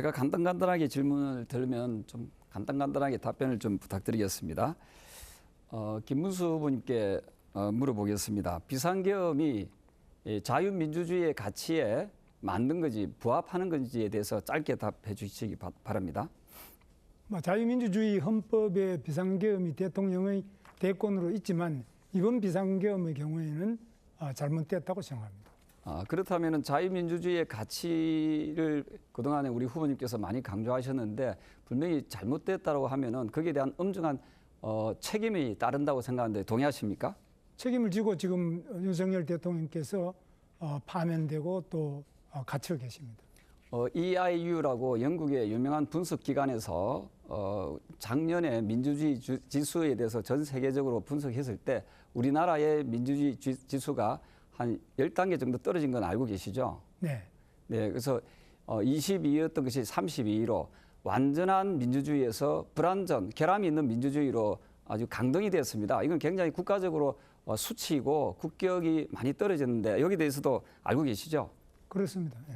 제가 간단간단하게 질문을 들으면 좀 간단간단하게 답변을 좀 부탁드리겠습니다. 어, 김문수 후보님께 어, 물어보겠습니다. 비상계엄이 이 자유민주주의의 가치에 맞는 건지 부합하는 건지에 대해서 짧게 답해 주시기 바, 바랍니다. 뭐 자유민주주의 헌법에 비상계엄이 대통령의 대권으로 있지만 이번 비상계엄의 경우에는 아, 잘못됐다고 생각합니다. 아, 그렇다면 자유민주주의의 가치를 그동안에 우리 후보님께서 많이 강조하셨는데 분명히 잘못됐다고 하면은 거기에 대한 엄중한 어, 책임이 따른다고 생각하는데 동의하십니까? 책임을 지고 지금 윤석열 대통령께서 어, 파면되고 또 어, 갇혀 계십니다. 어, EIU라고 영국의 유명한 분석 기관에서 어, 작년에 민주주의 주- 지수에 대해서 전 세계적으로 분석했을 때 우리나라의 민주주의 지- 지수가 한 10단계 정도 떨어진 건 알고 계시죠? 네. 네, 그래서 어, 22였던 것이 32로 완전한 민주주의에서 불완전, 결함이 있는 민주주의로 아주 강등이 됐습니다. 이건 굉장히 국가적으로 어, 수치이고 국격이 많이 떨어졌는데 여기 대해서도 알고 계시죠? 그렇습니다. 예.